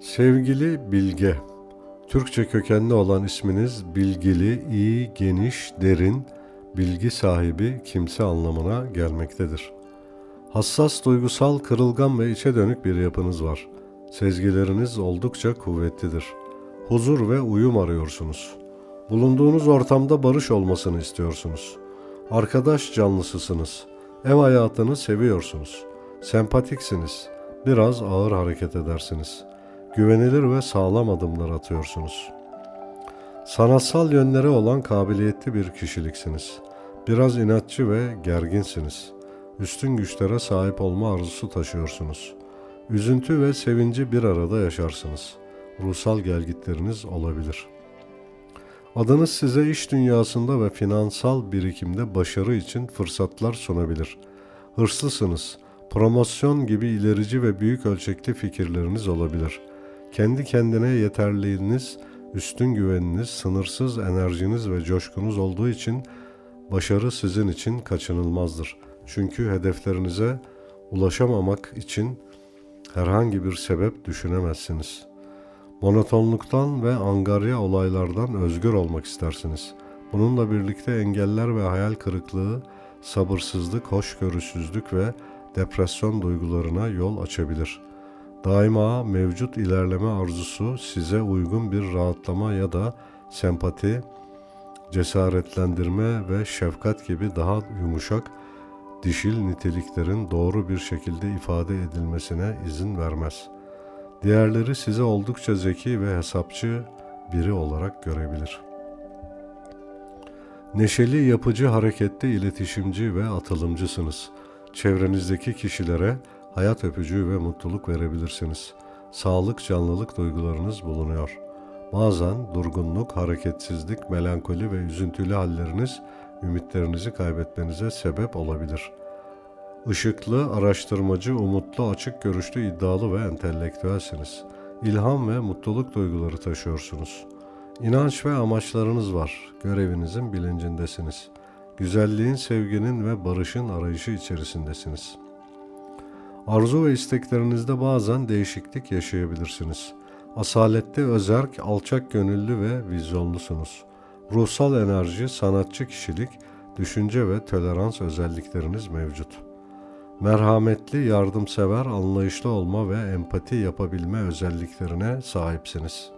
Sevgili Bilge, Türkçe kökenli olan isminiz bilgili, iyi, geniş, derin, bilgi sahibi kimse anlamına gelmektedir. Hassas, duygusal, kırılgan ve içe dönük bir yapınız var. Sezgileriniz oldukça kuvvetlidir. Huzur ve uyum arıyorsunuz. Bulunduğunuz ortamda barış olmasını istiyorsunuz. Arkadaş canlısısınız. Ev hayatını seviyorsunuz. Sempatiksiniz. Biraz ağır hareket edersiniz. Güvenilir ve sağlam adımlar atıyorsunuz. Sanatsal yönleri olan kabiliyetli bir kişiliksiniz. Biraz inatçı ve gerginsiniz. Üstün güçlere sahip olma arzusu taşıyorsunuz. Üzüntü ve sevinci bir arada yaşarsınız. Ruhsal gelgitleriniz olabilir. Adınız size iş dünyasında ve finansal birikimde başarı için fırsatlar sunabilir. Hırslısınız. Promosyon gibi ilerici ve büyük ölçekli fikirleriniz olabilir. Kendi kendine yeterliliğiniz, üstün güveniniz, sınırsız enerjiniz ve coşkunuz olduğu için başarı sizin için kaçınılmazdır. Çünkü hedeflerinize ulaşamamak için herhangi bir sebep düşünemezsiniz. Monotonluktan ve angarya olaylardan özgür olmak istersiniz. Bununla birlikte engeller ve hayal kırıklığı, sabırsızlık, hoşgörüsüzlük ve depresyon duygularına yol açabilir. Daima mevcut ilerleme arzusu size uygun bir rahatlama ya da sempati, cesaretlendirme ve şefkat gibi daha yumuşak dişil niteliklerin doğru bir şekilde ifade edilmesine izin vermez. Diğerleri size oldukça zeki ve hesapçı biri olarak görebilir. Neşeli, yapıcı, hareketli, iletişimci ve atılımcısınız. Çevrenizdeki kişilere hayat öpücüğü ve mutluluk verebilirsiniz. Sağlık, canlılık duygularınız bulunuyor. Bazen durgunluk, hareketsizlik, melankoli ve üzüntülü halleriniz ümitlerinizi kaybetmenize sebep olabilir. Işıklı, araştırmacı, umutlu, açık görüşlü, iddialı ve entelektüelsiniz. İlham ve mutluluk duyguları taşıyorsunuz. İnanç ve amaçlarınız var. Görevinizin bilincindesiniz. Güzelliğin, sevginin ve barışın arayışı içerisindesiniz. Arzu ve isteklerinizde bazen değişiklik yaşayabilirsiniz. Asalette özerk, alçak gönüllü ve vizyonlusunuz. Ruhsal enerji, sanatçı kişilik, düşünce ve tolerans özellikleriniz mevcut. Merhametli, yardımsever, anlayışlı olma ve empati yapabilme özelliklerine sahipsiniz.